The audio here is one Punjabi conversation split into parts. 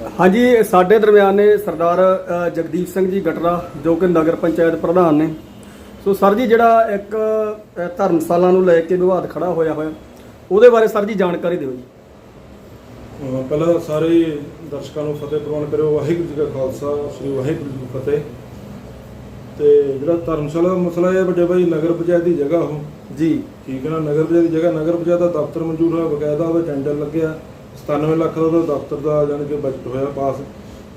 ਹਾਂਜੀ ਸਾਡੇ ਦਰਮਿਆਨ ਨੇ ਸਰਦਾਰ ਜਗਦੀਪ ਸਿੰਘ ਜੀ ਗਟਰਾ ਜੋ ਕਿ ਨਗਰ ਪੰਚਾਇਤ ਪ੍ਰਧਾਨ ਨੇ। ਸੋ ਸਰ ਜੀ ਜਿਹੜਾ ਇੱਕ ਧਰਮਸ਼ਾਲਾ ਨੂੰ ਲੈ ਕੇ ਵਿਵਾਦ ਖੜਾ ਹੋਇਆ ਹੋਇਆ ਉਹਦੇ ਬਾਰੇ ਸਰ ਜੀ ਜਾਣਕਾਰੀ ਦਿਓ ਜੀ। ਪਹਿਲਾਂ ਸਾਰੇ ਦਰਸ਼ਕਾਂ ਨੂੰ ਫਤਿਹ ਪ੍ਰਵਾਨ ਕਰਿਓ। ਵਾਹਿਗੁਰੂ ਜੀ ਕਾ ਖਾਲਸਾ ਸ੍ਰੀ ਵਾਹਿਗੁਰੂ ਜੀ ਕੀ ਫਤਿਹ। ਤੇ ਜਿਹੜਾ ਧਰਮਸ਼ਾਲਾ ਦਾ ਮਸਲਾ ਹੈ ਵੱਡੇ ਭਾਈ ਨਗਰ ਪੰਚਾਇਤ ਦੀ ਜਗ੍ਹਾ ਉਹ। ਜੀ। ਠੀਕ ਹੈ ਨਾ ਨਗਰ ਪੰਚਾਇਤ ਦੀ ਜਗ੍ਹਾ ਨਗਰ ਪੰਚਾਇਤ ਦਾ ਦਫ਼ਤਰ ਮਨਜ਼ੂਰ ਹੋਇਆ ਬਕਾਇਦਾ ਉਹਦਾ ਟੈਂਡਰ ਲੱਗਿਆ। 97 ਲੱਖ ਦਾ ਉਹਦਾ ਦਫ਼ਤਰ ਦਾ ਜਾਣੀ ਕਿ ਬਜਟ ਹੋਇਆ ਪਾਸ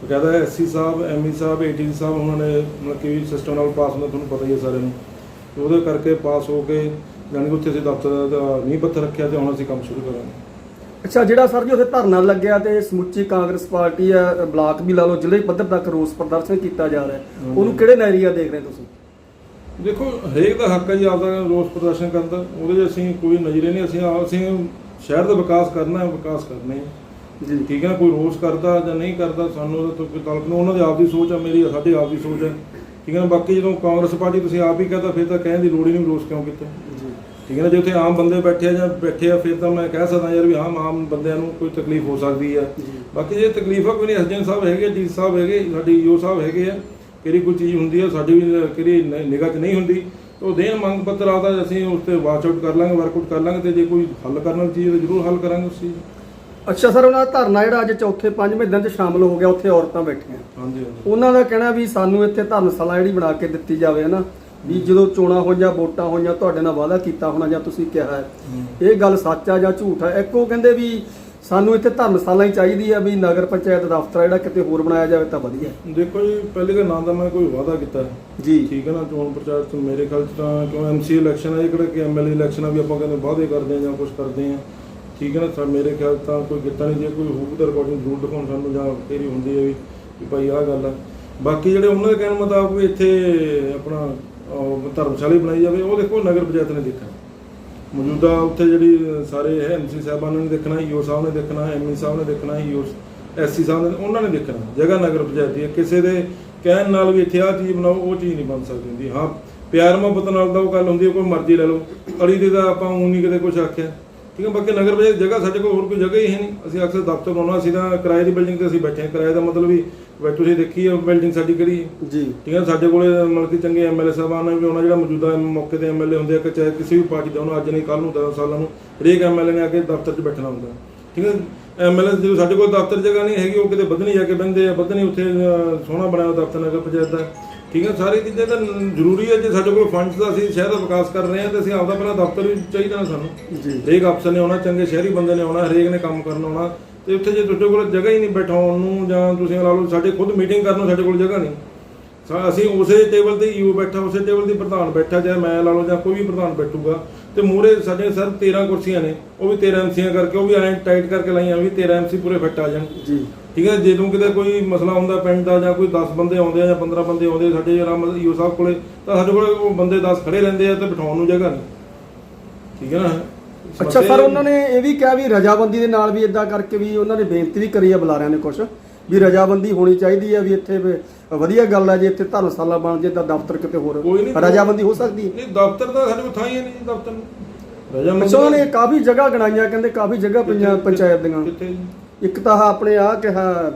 ਬਕਾਇਦਾ ਐਸਸੀ ਸਾਹਿਬ ਐਮਈ ਸਾਹਿਬ ਏਟੀ ਸਾਹਿਬ ਉਹਨਾਂ ਨੇ ਮਤਲਬ ਕਿ ਸਿਸਟਮ ਨਾਲ ਪਾਸ ਹੁੰਦਾ ਤੁਹਾਨੂੰ ਪਤਾ ਹੀ ਹੈ ਸਾਰਿਆਂ ਨੂੰ। ਤੇ ਉਹਦੇ ਕਰਕੇ ਪਾਸ ਹੋ ਕੇ ਜਾਣੀ ਕਿ ਉੱਥੇ ਅਸੀਂ ਦਫ਼ਤਰ ਦਾ ਨੀਂਹ ਪੱਥਰ ਰੱਖਿਆ ਤੇ ਹੁਣ ਅਸੀਂ ਕੰਮ ਸ਼ੁਰੂ ਕਰਾਂਗੇ। ਅੱਛਾ ਜਿਹੜਾ ਸਰ ਜੀ ਉੱਥੇ ਧਰਨਾ ਲੱਗਿਆ ਤੇ ਸਮੁੱਚੀ ਕਾਂਗਰਸ ਪਾਰਟੀ ਆ ਬਲਾਕ ਵੀ ਲਾ ਲਓ ਜ਼ਿਲ੍ਹੇ ਪੱਧਰ ਤੱਕ ਰੋਸ ਪ੍ਰਦਰਸ਼ਨ ਕੀਤਾ ਜਾ ਰਿਹਾ ਹੈ। ਉਹਨੂੰ ਕਿਹੜੇ ਨਜ਼ਰੀਆ ਦੇਖ ਰਹੇ ਤੁਸੀਂ? ਦੇਖੋ ਹਰੇਕ ਦਾ ਹੱਕ ਹੈ ਜੀ ਆਪਦਾ ਰੋਸ ਪ੍ਰਦਰਸ਼ਨ ਕਰਨ ਦਾ। ਉਹਦੇ 'ਚ ਅਸੀਂ ਕੋਈ ਨਜ਼ਰੇ ਨਹੀਂ ਅਸੀਂ ਅਸੀਂ ਸ਼ਹਿਰ ਦਾ ਵਿਕਾਸ ਕਰਨਾ ਹੈ ਵਿਕਾਸ ਕਰਨਾ ਹੈ ਜੀ ਠੀਕ ਹੈ ਨਾ, ਕੋਈ ਰੋਸ ਕਰਦਾ ਜਾਂ ਨਹੀਂ ਕਰਦਾ ਸਾਨੂੰ ਉਹਦਾ ਤੋਂ ਕੋਈ ਤਾਲੁਕ ਨਹੀਂ ਉਹਨਾਂ ਦੀ ਆਪਦੀ ਸੋਚ ਹੈ ਮੇਰੀ ਸਾਡੀ ਆਪਦੀ ਸੋਚ ਹੈ ਠੀਕ ਹੈ ਨਾ ਬਾਕੀ ਜਦੋਂ ਕਾਂਗਰਸ ਪਾਰਟੀ ਤੁਸੀਂ ਆਪ ਹੀ ਕਹਤਾ ਫਿਰ ਤਾਂ ਕਹਿਣ ਦੀ ਲੋੜ ਹੀ ਨਹੀਂ ਰੋਸ ਕਿਉਂ ਕੀਤਾ। ਜੀ। ਠੀਕ ਹੈ ਨਾ ਜੇ ਉੱਥੇ ਆਮ ਬੰਦੇ ਬੈਠੇ ਆ ਜਾਂ ਬੈਠੇ ਆ ਫਿਰ ਤਾਂ ਮੈਂ ਕਹਿ ਸਕਦਾ ਯਾਰ ਵੀ ਹਾਂ ਆਮ ਬੰਦਿਆਂ ਨੂੰ ਕੋਈ ਤਕਲੀਫ ਹੋ ਸਕਦੀ ਹੈ ਬਾਕੀ ਜੇ ਤਕਲੀਫ ਆ ਕੋਈ ਨਹੀਂ ਐਸਡੀਐਮ ਸਾਹਿਬ ਹੈਗੇ ਜੀ ਸਾਹਿਬ ਹੈਗੇ ਸਾਡੀ ਈਓ ਸਾਹਿਬ ਹੈਗੇ ਆ ਕਿਹੜੀ ਕੋਈ ਚੀਜ਼ ਹੁੰਦੀ ਆ ਸਾਡੀ ਵੀ ਕਿਹੜੀ ਨਿਗਾਹ 'ਚ ਨਹੀਂ ਹੁੰਦੀ। ਉਹ ਦੇਣ ਮੰਗ ਪੱਤਰ ਆਦਾ ਅਸੀਂ ਉਸ ਤੇ ਵਾਚ ਆਊਟ ਕਰ ਲਾਂਗੇ ਵਰਕਆਊਟ ਕਰ ਲਾਂਗੇ ਤੇ ਜੇ ਕੋਈ ਹੱਲ ਕਰਨ ਵਾਲੀ ਚੀਜ਼ ਹੈ ਤਾਂ ਜ਼ਰੂਰ ਹੱਲ ਕਰਾਂਗੇ ਉਸ ਚੀਜ਼। ਅੱਛਾ ਸਰ ਉਹਨਾਂ ਦਾ ਧਰਨਾ ਜਿਹੜਾ ਅੱਜ ਚੌਥੇ ਪੰਜਵੇਂ ਦਿਨ 'ਚ ਸ਼ਾਮਲ ਹੋ ਗਿਆ ਉੱਥੇ ਔਰਤਾਂ ਬੈਠੀਆਂ। ਹਾਂਜੀ ਹਾਂਜੀ। ਉਹਨਾਂ ਦਾ ਕਹਿਣਾ ਵੀ ਸਾਨੂੰ ਇੱਥੇ ਧਰਮਸ਼ਾਲਾ ਜਿਹੜੀ ਬਣਾ ਕੇ ਦਿੱਤੀ ਜਾਵੇ ਨਾ ਵੀ ਜਦੋਂ ਚੋਣਾਂ ਹੋਈਆਂ ਵੋਟਾਂ ਹੋਈਆਂ ਤੁਹਾਡੇ ਨਾਲ ਵਾਅਦਾ ਕੀਤਾ ਹੋਣਾ ਜਾਂ ਤੁਸੀਂ ਕਿਹਾ ਹੈ। ਇਹ ਗੱਲ ਸੱਚ ਆ ਜਾਂ ਝੂਠ ਹੈ ਇੱਕ ਉਹ ਕਹਿੰਦੇ ਵੀ ਸਾਨੂੰ ਇੱਥੇ ਧਰਮਸ਼ਾਲਾ ਹੀ ਚਾਹੀਦੀ ਆ ਵੀ ਨਗਰ ਪੰਚਾਇਤ ਦਫ਼ਤਰ ਆ ਜਿਹੜਾ ਕਿਤੇ ਹੋਰ ਬਣਾਇਆ ਜਾਵੇ ਤਾਂ ਵਧੀਆ। ਹੈ। ਦੇਖੋ ਜੀ ਪਹਿਲੇ ਤਾਂ ਨਾ ਤਾਂ ਮੈਂ ਕੋਈ ਵਾਅਦਾ ਕੀਤਾ। ਜੀ। ਠੀਕ ਹੈ ਨਾ ਚੋਣ ਪ੍ਰਚਾਰ ਚ ਮੇਰੇ ਖਿਆਲ ਚ ਤਾਂ ਕਿਉਂ ਐਮਸੀ ਇਲੈਕਸ਼ਨ ਹੈ ਇਹ ਕਿਹੜਾ ਕਿ ਐਮਐਲਏ ਇਲੈਕਸ਼ਨ ਆ ਵੀ ਆਪਾਂ ਕਹਿੰਦੇ ਵਾਅਦੇ ਕਰਦੇ ਆ ਜਾਂ ਕੁਝ ਕਰਦੇ ਆ। ਠੀਕ ਹੈ ਨਾ ਸਰ ਮੇਰੇ ਖਿਆਲ ਤਾਂ ਕੋਈ ਕੀਤਾ ਨਹੀਂ ਜੇ ਕੋਈ ਹੋਊ ਤਾਂ ਰਿਕਾਰਡਿੰਗ ਜ਼ਰੂਰ ਦਿਖਾਉਣ ਸਾਨੂੰ ਜਾਂ ਤੇਰੀ ਹੁੰਦੀ ਹੈ ਵੀ ਕਿ ਭਾਈ ਆਹ ਗੱਲ ਆ। ਬਾਕੀ ਜਿਹੜੇ ਉਹਨਾਂ ਦੇ ਕਹਿਣ ਮੁਤਾਬਕ ਵੀ ਇੱਥੇ ਆਪਣਾ ਧਰਮਸ਼ਾਲਾ ਹੀ ਬਣਾਈ ਜਾਵੇ ਉਹ ਦੇਖੋ ਨਗਰ ਪੰਚਾਇਤ ਨੇ ਦੇਖਣਾ ਮੌਜੂਦਾ ਉੱਥੇ ਜਿਹੜੀ ਸਾਰੇ ਹੈ ਐਮਸੀ ਸਾਹਿਬਾਨ ਨੇ ਦੇਖਣਾ, ਈਓ ਸਾਹਿਬ ਨੇ ਦੇਖਣਾ ਐਮਈ ਸਾਹਿਬ ਨੇ ਦੇਖਣਾ, ਈਓ ਐਸਸੀ ਸਾਹਿਬ ਨੇ, ਉਹਨਾਂ ਨੇ ਦੇਖਣਾ। ਜਗ੍ਹਾ ਨਗਰ ਪੰਚਾਇਤ ਹੈ। ਕਿਸੇ ਦੇ ਕਹਿਣ ਨਾਲ ਵੀ ਇੱਥੇ ਆਹ ਚੀਜ਼ ਬਣਾਓ, ਉਹ ਚੀਜ਼ ਨਹੀਂ ਬਣ ਸਕਦੀ ਹੁੰਦੀ। ਹਾਂ, ਪਿਆਰ ਮੁਹੱਬਤ ਨਾਲ ਤਾਂ ਉਹ ਗੱਲ ਹੁੰਦੀ ਹੈ, ਕੋਈ ਮਰਜ਼ੀ ਲੈ ਲਓ। ਅੜੀ ਦੇ ਤਾਂ ਆਪਾਂ ਊਂ ਨਹੀਂ ਕਿਤੇ ਕੁਝ ਆਖਿਆ। ਠੀਕ ਹੈ, ਬਾਕੀ ਨਗਰ ਪੰਚਾਇਤ ਜਗ੍ਹਾ ਸਾਡੇ ਕੋਲ ਹੋਰ ਕੋਈ ਜਗ੍ਹਾ ਹੀ ਹੈ ਨਹੀਂ। ਅਸੀਂ ਅਕਸਰ ਦਫ਼ਤਰ ਬਣਾਉਣਾ, ਅਸੀਂ ਤਾਂ ਕਿਰਾਏ ਦੀ ਬਿਲਡਿੰਗ ਤੇ ਅਸੀਂ ਬੈਠੇ ਹਾਂ। ਕਿਰਾਏ ਦਾ ਮਤਲਬ ਵੀ ਬੈ ਤੁਸੀਂ ਦੇਖੀ ਹੈ ਬਿਲਡਿੰਗ ਸਾਡੀ ਕਿਹੜੀ? ਹੈ ਜੀ। ਠੀਕ ਹੈ ਸਾਡੇ ਕੋਲੇ ਮਤਲਬ ਕਿ ਚੰਗੇ ਐਮਐਲਏ ਸਾਹਿਬਾਨ ਨੇ ਵੀ ਉਹਨਾਂ ਜਿਹੜਾ ਮੌਜੂਦਾ ਮੌਕੇ ਤੇ ਐਮਐਲਏ ਹੁੰਦੇ ਆ ਕਿ ਚਾਹੇ ਕਿਸੇ ਵੀ ਪਾਰਟੀ ਦਾ ਉਹਨਾਂ ਅੱਜ ਨਹੀਂ ਕੱਲ ਨੂੰ 10 ਸਾਲਾਂ ਨੂੰ ਹਰੇਕ ਐਮਐਲਏ ਨੇ ਆ ਕੇ ਦਫ਼ਤਰ 'ਚ ਬੈਠਣਾ ਹੁੰਦਾ। ਠੀਕ ਹੈ ਐਮਐਲਏ ਜਦੋਂ ਸਾਡੇ ਕੋਲ ਦਫ਼ਤਰ ਜਗ੍ਹਾ ਨਹੀਂ ਹੈਗੀ ਉਹ ਕਿਤੇ ਵਧਣੀ ਜਾ ਕੇ ਬੰਦੇ ਆ ਵਧਣੀ ਉੱਥੇ ਸੋਹਣਾ ਬਣਾਇਆ ਦਫ਼ਤਰ ਨਗਰ ਪੰਚਾਇਤ ਦਾ। ਠੀਕ ਹੈ ਸਾਰੀ ਚੀਜ਼ਾਂ ਤਾਂ ਜ਼ਰੂਰੀ ਹੈ ਜੇ ਸਾਡੇ ਕੋਲ ਫੰਡਸ ਦਾ ਅਸੀਂ ਸ਼ਹਿਰ ਦਾ ਵਿਕਾਸ ਕਰ ਰਹੇ ਹਾਂ ਤੇ ਅਸੀਂ ਆਪਦਾ ਪਹਿਲਾਂ ਦਫ਼ਤਰ ਵੀ ਚਾਹੀਦਾ ਸਾਨੂੰ। ਜੀ। ਹਰੇਕ ਅਫਸਰ ਨੇ ਆਉਣਾ ਚੰਗੇ ਸ਼ਹਿਰੀ ਬੰਦੇ ਨੇ ਆਉਣਾ ਹਰੇਕ ਨੇ ਕੰਮ ਕਰਨ ਆਉਣਾ। ਤੇ ਉੱਥੇ ਜੇ ਤੁਹਾਡੇ ਕੋਲ ਜਗ੍ਹਾ ਹੀ ਨਹੀਂ ਬਿਠਾਉਣ ਨੂੰ ਜਾਂ ਤੁਸੀਂ ਲਾ ਲਓ ਸਾਡੇ ਖੁਦ ਮੀਟਿੰਗ ਕਰਨ ਨੂੰ ਸਾਡੇ ਕੋਲ ਜਗ੍ਹਾ ਨਹੀਂ। ਸਾ- ਅਸੀਂ ਉਸੇ ਟੇਬਲ ਤੇ ਯੂ ਬੈਠਾ ਉਸੇ ਟੇਬਲ ਤੇ ਪ੍ਰਧਾਨ ਬੈਠਾ ਚਾਹੇ ਮੈਂ ਲਾ ਲਓ ਜਾਂ ਕੋਈ ਵੀ ਪ੍ਰਧਾਨ ਬੈਠੂਗਾ। ਤੇ ਮੂਰੇ ਸਾਡੇ ਸਰ 13 ਕੁਰਸੀਆਂ ਨੇ ਉਹ ਵੀ 13 ਐਮਸੀਆਂ ਕਰਕੇ ਉਹ ਵੀ ਐਂ ਟਾਈਟ ਕਰਕੇ ਲਾਈਆਂ ਵੀ 13 ਐਮਸੀ ਪੂਰੇ ਫਿੱਟ ਆ ਜਾਣ। ਜੀ। ਠੀਕ ਹੈ ਜਦੋਂ ਕਿਤੇ ਕੋਈ ਮਸਲਾ ਹੁੰਦਾ ਪਿੰਡ ਦਾ ਜਾਂ ਕੋਈ 10 ਬੰਦੇ ਆਉਂਦੇ ਆ ਜਾਂ 15 ਬੰਦੇ ਆਉਂਦੇ ਸਾਡੇ ਜਰਾ ਯੂ ਸਾਹਿਬ ਕੋਲੇ ਤਾਂ ਸਾਡੇ ਕੋਲੇ ਉਹ ਬੰਦੇ 10 ਖੜੇ ਰਹਿੰਦੇ ਆ ਤੇ ਬਿਠਾਉਣ ਨੂੰ ਜਗ੍ਹਾ ਨਹੀਂ। ਠੀਕ ਹੈ ਨਾ? ਅੱਛਾ ਸਰ ਉਹਨਾਂ ਨੇ ਇਹ ਵੀ ਕਿਹਾ ਵੀ ਰਜਾਬੰਦੀ ਦੇ ਨਾਲ ਵੀ ਇਦਾਂ ਕਰਕੇ ਵੀ ਉਹਨਾਂ ਨੇ ਬੇਨਤੀ ਵੀ ਕਰੀ ਆ ਬੁਲਾਰਿਆਂ ਨੇ ਕੁਝ ਵੀ ਰਜਾਬੰਦੀ ਹੋਣੀ ਚਾਹੀਦੀ ਹੈ ਵੀ ਇੱਥੇ ਵਧੀਆ ਗੱਲ ਹੈ ਜੇ ਇੱਥੇ ਧਰਮਸ਼ਾਲਾ ਬਣ ਜੇ ਤਾਂ ਦਫ਼ਤਰ ਕਿਤੇ ਹੋਰ। ਰਜਾਬੰਦੀ ਹੋ ਸਕਦੀ ਹੈ ਨਹੀਂ ਦਫ਼ਤਰ ਤਾਂ ਸਾਡੇ ਕੋਲ ਥਾਂ ਹੀ ਨਹੀਂ ਦਫ਼ਤਰ ਨੂੰ। ਅੱਛਾ ਉਹਨਾਂ ਨੇ ਕਾਫੀ ਜਗ੍ਹਾ ਗਣਾਈਆਂ ਕਹਿੰਦੇ ਕਾਫੀ ਜਗ੍ਹਾ ਪਈਆਂ ਪੰਚਾਇਤ ਦੀਆਂ? ਇੱਕ ਤਾਂ ਆਪਣੇ ਆ ਕਿਹਾ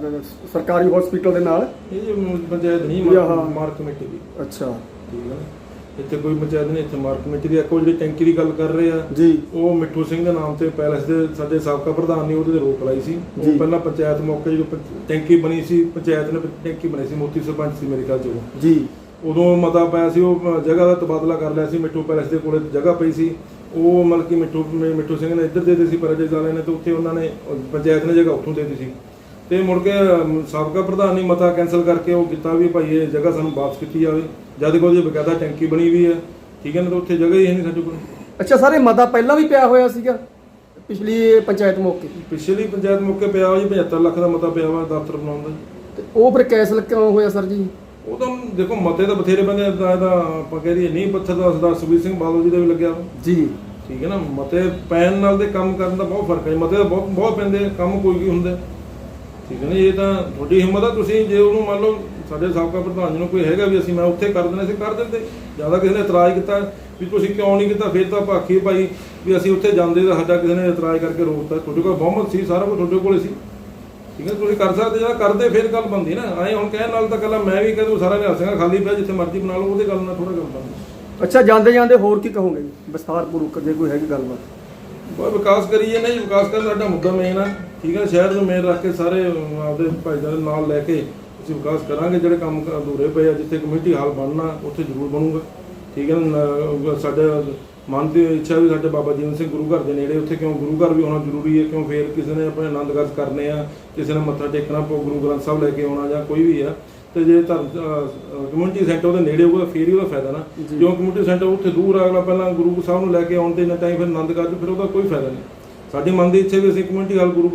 ਸਰਕਾਰੀ ਹਸਪੀਟਲ ਦੇ ਨਾਲ। ਇਹ ਜੀ ਪੰਚਾਇਤ ਨਹੀਂ ਮਾਰ- ਕਮੇਟੀ ਦੀ। ਅੱਛਾ। ਠੀਕ ਹੈ ਇੱਥੇ ਕੋਈ ਪੰਚਾਇਤ ਨਹੀਂ ਇੱਥੇ ਮਾਰ ਕਮੇਟੀ ਦੀ ਇੱਕ ਜਿਹੜੀ ਟੈਂਕੀ ਦੀ ਗੱਲ ਕਰ ਰਹੇ ਆ ਜੀ। ਉਹ ਮਿੱਠੂ ਸਿੰਘ ਦੇ ਨਾਮ ਤੇ ਪੈਲਸ ਦੇ ਸਾਡੇ ਸਾਬਕਾ ਪ੍ਰਧਾਨ ਨੇ ਉਹਦੇ ਤੇ ਰੋਕ ਲਾਈ ਸੀ। ਉਹ ਪਹਿਲਾਂ ਪੰਚਾਇਤ ਮੌਕੇ ਜਦੋਂ ਪੰਚ- ਟੈਂਕੀ ਬਣੀ ਸੀ ਪੰਚਾਇਤ ਨੇ ਟੈਂਕੀ ਬਣੀ ਸੀ ਮੋਤੀ ਸਰਪੰਚ ਸੀ ਮੇਰੇ ਖਿਆਲ ਚ ਉਹ। ਜੀ। ਉਦੋਂ ਮਤਾ ਪਾਇਆ ਸੀ ਉਹ ਜਗ੍ਹਾ ਦਾ ਤਬਾਦਲਾ ਕਰ ਲਿਆ ਸੀ ਮਿੱਠੂ ਪੈਲਸ ਦੇ ਕੋਲੇ ਜਗ੍ਹਾ ਪਈ ਸੀ। ਉਹ ਮਤਲਬ ਕਿ ਮਿੱਠੂ ਮਿੱਠੂ ਸਿੰਘ ਨੇ ਇੱਧਰ ਦੇ ਦਿੱਤੀ ਸੀ ਪਰਜੇ ਵਾਲੇ ਨੇ ਤੇ ਉੱਥੇ ਉਹਨਾਂ ਨੇ ਪੰਚਾਇਤ ਨੇ ਜਗ੍ਹਾ ਉੱਥੋਂ ਦੇ ਦਿੱਤੀ ਸੀ। ਤੇ ਮੁੜ ਕੇ ਸਾਬਕਾ ਪ੍ਰਧਾਨ ਨੇ ਮਤਾ ਕੈਨਸਲ ਕਰਕੇ ਉਹ ਕੀਤਾ ਵੀ ਭਾਈ ਇਹ ਜਗ੍ਹਾ ਸਾਨੂੰ ਵਾਪਸ ਕੀਤੀ ਜਾਵੇ। ਜਦ ਕਿ ਉਹਦੀ ਬਕਾਇਦਾ ਟੈਂਕੀ ਬਣੀ ਵੀ ਹੈ। ਠੀਕ ਹੈ ਨਾ ਤੇ ਉੱਥੇ ਜਗ੍ਹਾ ਹੀ ਹੈ ਨਹੀਂ ਸਾਡੇ ਕੋਲ। ਅੱਛਾ ਸਰ ਮਤਾ ਪਹਿਲਾਂ ਵੀ ਪਿਆ ਹੋਇਆ ਸੀਗਾ? ਪਿਛਲੀ ਪੰਚਾਇਤ ਮੌਕੇ ਪਿਛਲੀ ਪੰਚਾਇਤ ਮੌਕੇ ਪਿਆ ਜੀ 75 ਲੱਖ ਦਾ ਮਤਾ ਪਿਆ ਵਾ ਦਫ਼ਤਰ ਬਣਾਉਣ ਦਾ ਤੇ ਉਹ ਫਿਰ ਕੈਂਸਲ ਕਿਉਂ ਹੋਇਆ ਸਰ ਜੀ? ਉਹ ਤਾਂ ਦੇਖੋ ਮਤੇ ਤਾਂ ਬਥੇਰੇ ਬੰਦੇ ਦਾ ਇਹਦਾ ਆਪਾਂ ਕਹਿ ਦਈਏ ਨਹੀਂ ਪੱਥਰ ਦਾ ਸਰਦਾਰ ਸੁਖਬੀਰ ਸਿੰਘ ਬਾਦਲ ਜੀ ਦਾ ਵੀ ਲੱਗਿਆ ਜੀ। ਠੀਕ ਹੈ ਨਾ ਮਤੇ ਪੈਨ ਨਾਲ ਦੇ ਕੰਮ ਕਰਨ ਦਾ ਬਹੁਤ ਫ਼ਰਕ ਹੈ ਮਤੇ ਬਹੁਤ ਬਹੁਤ ਪੈਂਦੇ ਕੰਮ ਕੋਈ ਵੀ ਹੁੰਦਾ। ਠੀਕ ਹੈ ਨਾ, ਇਹ ਤਾਂ ਤੁਹਾਡੀ ਹਿੰਮਤ ਆ, ਤੁਸੀਂ ਜੇ ਉਹਨੂੰ ਮੰਨ ਲਓ ਸਾਡੇ ਸਾਬਕਾ ਪ੍ਰਧਾਨ ਜੀ ਨੂੰ ਕੋਈ ਹੈਗਾ ਵੀ ਅਸੀਂ ਮੈਂ ਉੱਥੇ ਕਰ ਦੇਣਾ ਸੀ ਕਰ ਦਿੰਦੇ। ਜ਼ਿਆਦਾ ਕਿਸੇ ਨੇ ਇਤਰਾਜ਼ ਕੀਤਾ ਵੀ ਤੁਸੀਂ ਕਿਉਂ ਨਹੀਂ ਕੀਤਾ, ਫਿਰ ਤਾਂ ਭਾਖੀ ਭਾਈ ਵੀ ਅਸੀਂ ਉੱਥੇ ਜਾਂਦੇ ਤਾਂ ਸਾਡਾ ਕਿਸੇ ਨੇ ਇਤਰਾਜ਼ ਕਰਕੇ ਰੋਕਤਾ। ਤੁਹਾਡੇ ਕੋਲ ਬਹੁਮਤ ਸੀ, ਸਾਰਾ ਕੁਝ ਤੁਹਾਡੇ ਕੋਲੇ ਸੀ। ਠੀਕ ਹੈ, ਤੁਸੀਂ ਕਰ ਸਕਦੇ ਜਾਂ ਕਰਦੇ, ਫਿਰ ਗੱਲ ਬੰਦੀ ਨਾ। ਐ ਹੁਣ ਕਹਿਣ ਨਾਲ ਤਾਂ ਕੱਲਾ ਮੈਂ ਵੀ ਕਹਦੂ ਸਾਰਾ ਨੇ ਹੱਸਾਂਗਾ ਖਾਲੀ ਪਿਆ, ਜਿੱਥੇ ਮਰਜ਼ੀ ਬਣਾ ਲਓ, ਉਹਦੇ ਗੱਲ ਨਾਲ ਥੋੜਾ ਗੱਲ ਬੰਦੀ ਅੱਛਾ ਜਾਂਦੇ ਜਾਂਦੇ ਹੋਰ ਕੀ ਕਹੋਗੇ? ਜੀ ਵਿਸਥਾਰਪੂਰਵਕ ਜੇ ਕੋਈ ਹੈਗੀ ਗੱਲਬਾਤ। ਬਹੁਤ ਵਿਕਾਸ ਕਰੀਏ, ਨਹੀਂ ਵਿਕਾਸ ਕਰਨ ਸਾਡਾ ਮੁੱਦਾ ਮੇਨ ਆ। ਠੀਕ ਹੈ ਸ਼ਹਿਰ ਨੂੰ ਮੇਨ ਰੱਖ ਕੇ ਸਾਰੇ ਆਪਦੇ ਭਾਈਚਾਰੇ ਨਾਲ ਲੈ ਕੇ ਅਸੀਂ ਵਿਕਾਸ ਕਰਾਂਗੇ। ਜਿਹੜੇ ਕੰਮ ਅਧੂਰੇ ਪਏ ਆ, ਜਿੱਥੇ ਕਮੇਟੀ ਹਾਲ ਬਣਨਾ, ਉੱਥੇ ਜ਼ਰੂਰ ਬਣੂਗਾ। ਠੀਕ ਹੈ ਨਾ ਸਾਡਾ ਮਨ ਦੀ ਇੱਛਾ ਵੀ ਸਾਡੇ ਬਾਬਾ ਜੀਵਨ ਸਿੰਘ ਗੁਰੂ ਘਰ ਦੇ ਨੇੜੇ, ਉੱਥੇ ਕਿਉਂ ਗੁਰੂ ਘਰ ਵੀ ਹੋਣਾ ਜ਼ਰੂਰੀ ਹੈ? ਕਿਉਂ ਫੇਰ ਕਿਸੇ ਨੇ ਆਪਣੇ ਆਨੰਦ ਕਾਰਜ ਕਰਨੇ ਆ? ਕਿਸੇ ਨੇ ਮੱਥਾ ਟੇਕਣਾ ਪਊ ਗੁਰੂ ਗ੍ਰੰਥ ਸਾਹਿਬ ਲੈ ਕੇ ਆਉਣਾ ਜਾਂ ਕੋਈ ਵੀ ਆ। ਤੇ ਜੇ ਧਰਮ ਕਮਿਊਨਿਟੀ ਸੈਂਟਰ ਉਹਦੇ ਨੇੜੇ ਹੋਊਗਾ ਫੇਰ ਹੀ ਉਹਦਾ ਫਾਇਦਾ ਨਾ। ਕਿਉਂ ਕਮਿਊਨਿਟੀ ਸੈਂਟਰ ਉੱਥੇ ਦੂਰ ਅਗਲਾ ਪਹਿਲਾਂ ਗੁਰੂ ਸਾਹਿਬ ਨੂੰ ਲੈ ਕੇ ਆਉਣ ਤੇ ਇੰਨਾ ਟਾਈਮ ਫਿਰ ਆਨੰਦ ਕਾਰਜ ਫਿਰ ਉਹਦਾ ਕੋਈ ਫਾਇਦਾ ਨਹੀਂ। ਸਾਡੀ ਮਨ ਦੀ ਇੱਛਾ ਵੀ ਅਸੀਂ ਕਮਿਊਨਿਟੀ ਹਾਲ ਗੁਰੂ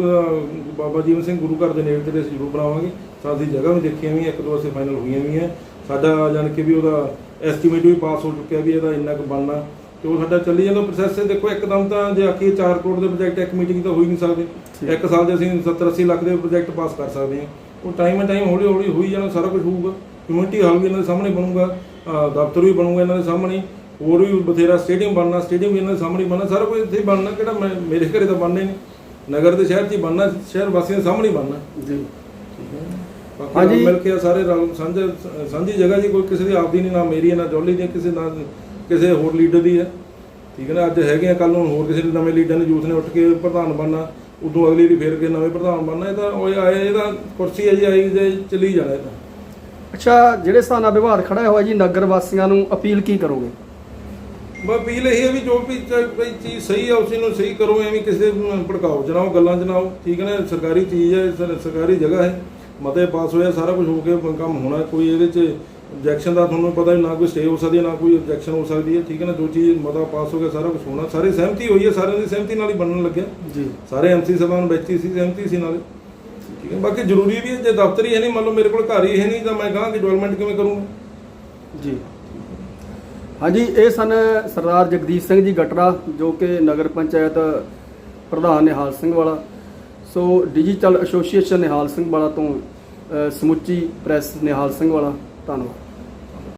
ਬਾਬਾ ਜੀਵਨ ਸਿੰਘ ਗੁਰੂ ਘਰ ਦੇ ਨੇੜੇ ਤੇ ਅਸੀਂ ਜ਼ਰੂਰ ਬਣਾਵਾਂਗੇ। ਸਾਡੀ ਜਗ੍ਹਾ ਵੀ ਦੇਖੀਆਂ ਵੀ ਇੱਕ ਦੋ ਅਸੀਂ ਫਾਈਨਲ ਹੋਈਆਂ ਵੀ ਹੈ। ਸਾਡਾ ਜਾਣ ਕੇ ਵੀ ਉਹਦਾ ਐਸਟੀਮੇਟ ਵੀ ਪਾਸ ਹੋ ਚੁੱਕਿਆ ਵੀ ਇਹਦਾ ਇੰਨਾ ਕੁ ਬਣਨਾ। ਤੇ ਉਹ ਸਾਡਾ ਚੱਲੀ ਜਾਂਦਾ ਪ੍ਰੋਸੈਸ ਹੈ ਦੇਖੋ ਇੱਕਦਮ ਤਾਂ ਜੇ ਆਖੀਏ 4 ਕਰੋੜ ਦੇ ਪ੍ਰੋਜੈਕਟ ਇੱਕ ਮੀਟਿੰਗ ਤਾਂ ਹੋ ਹੀ ਨਹੀਂ ਸਕਦੇ। ਇੱਕ ਸਾਲ 'ਚ ਅਸੀਂ 70 80 ਲੱਖ ਦੇ ਪ੍ਰੋਜੈਕਟ ਪਾਸ ਕਰ ਸਕਦੇ ਹਾਂ। ਉਹ ਟਾਈਮ ਐ ਟਾਈਮ ਹੌਲੀ ਹੌਲੀ ਹੋਈ ਜਾਣਾ ਸਾਰਾ ਕੁਝ ਹੋਊਗਾ। ਕਮਿਊਨਿਟੀ ਹਾਲ ਵੀ ਇਹਨਾਂ ਦੇ ਸਾਹਮਣੇ ਬਣੂਗਾ ਦਫ਼ਤਰ ਵੀ ਬਣੂਗਾ ਇਹਨਾਂ ਦੇ ਸਾਹਮਣੇ। ਹੋਰ ਵੀ ਬਥੇਰਾ ਸਟੇਡੀਅਮ ਬਣਨਾ ਸਟੇਡੀਅਮ ਵੀ ਇਹਨਾਂ ਦੇ ਸਾਹਮਣੇ ਬਣਨਾ ਸਾਰਾ ਕੁਝ ਇੱਥੇ ਬਣਨਾ ਕਿਹੜਾ ਮੇਰੇ ਘਰੇ ਤਾਂ ਬਣਨਾ ਨਹੀਂ। ਨਗਰ ਦੇ ਸ਼ਹਿਰ 'ਚ ਹੀ ਬਣਨਾ ਸ਼ਹਿਰ ਵਾਸੀਆਂ ਦੇ ਸਾਹਮਣੇ ਬਣਨਾ। ਜੀ। ਹਾਂਜੀ। ਮਿਲ ਕੇ ਸਾਰੇ ਰਲ ਸਾਂਝੇ ਸਾਂਝੀ ਜਗ੍ਹਾ ਜੀ ਕੋਈ ਕਿਸੇ ਦੀ ਆਪਦੀ ਨਹੀਂ ਨਾ ਮੇਰੀ ਹੈ ਨਾ ਜੋਲੀ ਦੀ ਕਿਸੇ ਨਾ ਕਿਸੇ ਹੋਰ ਲੀਡਰ ਦੀ ਹੈ। ਠੀਕ ਹੈ ਨਾ ਅੱਜ ਹੈਗੇ ਆ ਕੱਲ ਨੂੰ ਹੋਰ ਕਿਸੇ ਦੇ ਨਵੇਂ ਲੀਡਰ ਨੇ ਯੂਥ ਨੇ ਉੱਠ ਕੇ ਪ੍ਰਧਾਨ ਬਣਨਾ। ਉਦੋਂ ਅਗਲੀ ਦੀ ਫੇਰ ਕੇ ਨਵੇਂ ਪ੍ਰਧਾਨ ਬਣਨਾ ਇਹ ਤਾਂ ਉਹ ਆਏ ਇਹਦਾ ਕੁਰਸੀ ਹੈ ਜੀ ਆਈ ਜੇ ਚੱਲੀ ਜਾਣਾ ਇਹ ਤਾਂ। ਅੱਛਾ ਜਿਹੜੇ ਹਿਸਾਬ ਨਾਲ ਵਿਵਾਦ ਖੜਾ ਹੋਇਆ ਜੀ ਨਗਰ ਵਾਸੀਆਂ ਨੂੰ ਅਪੀਲ ਕੀ ਕਰੋਗੇ? ਬਸ ਅਪੀਲ ਇਹ ਹੈ ਵੀ ਜੋ ਵੀ ਚ- ਕੋਈ ਚੀਜ਼ ਸਹੀ ਹੈ ਉਸੇ ਨੂੰ ਸਹੀ ਕਰੋ ਐਵੇਂ ਕਿਸੇ ਨੂੰ ਭੜਕਾਓ ਜਨਾਓ ਗੱਲਾਂ ਜਨਾਓ ਠੀਕ ਹੈ ਨਾ ਸਰਕਾਰੀ ਚੀਜ਼ ਹੈ ਸਰ- ਸਰਕਾਰੀ ਜਗ੍ਹਾ ਹੈ ਮਤੇ ਪਾਸ ਹੋਇਆ ਸਾਰਾ ਕੁਝ ਹੋ ਕੇ ਕੰਮ ਹੋਣਾ ਕੋਈ ਇਹਦੇ ਚ objection ਦਾ ਤੁਹਾਨੂੰ ਪਤਾ ਹੀ ਨਾ ਕੋਈ ਸਟੇ ਹੋ ਸਕਦੀ ਹੈ ਨਾ ਕੋਈ objection ਹੋ ਸਕਦੀ ਹੈ ਠੀਕ ਹੈ ਨਾ? ਜੋ ਚੀਜ਼ ਮਤਾ ਪਾਸ ਹੋ ਗਿਆ ਸਾਰਾ ਕੁਝ ਹੋਣਾ ਸਾਰੇ ਸਹਿਮਤੀ ਹੋਈ ਹੈ ਸਾਰਿਆਂ ਦੀ ਸਹਿਮਤੀ ਨਾਲ ਹੀ ਬਣਨ ਲੱਗਿਆ। ਜੀ। ਸਾਰੇ ਐਮਸੀ ਸਭਾਨ ਵਿੱਚ ਹੀ ਸੀ ਸਹਿਮਤੀ ਸੀ ਨਾਲੇ। ਠੀਕ ਹੈ ਬਾਕੀ ਜ਼ਰੂਰੀ ਵੀ ਹੈ ਜੇ ਦਫ਼ਤਰ ਹੀ ਹੈ ਨਹੀਂ ਮੰਨ ਲਓ ਮੇਰੇ ਕੋਲ ਘਰ ਹੀ ਹੈ ਨਹੀਂ ਤਾਂ ਮੈਂ ਕਹਾਂ ਕਿ ਡਿਵੈਲਪਮੈਂਟ ਕਿਵੇਂ ਕਰੂੰਗਾ ਜੀ। ਹਾਂਜੀ ਇਹ ਸਨ ਸਰਦਾਰ ਜਗਦੀਸ਼ ਸਿੰਘ ਜੀ ਗਟਰਾ ਜੋ ਕਿ ਨਗਰ ਪੰਚਾਇਤ ਪ੍ਰਧਾਨ Nihal Singh Wala. So digital association Nihal Singh Wala ਤੋਂ ਸਮੁੱਚੀ ਪ੍ਰੈਸ ਨਿਹਾਲ ਸਿੰਘ ਵਾਲਾ। ਧੰਨਵਾਦ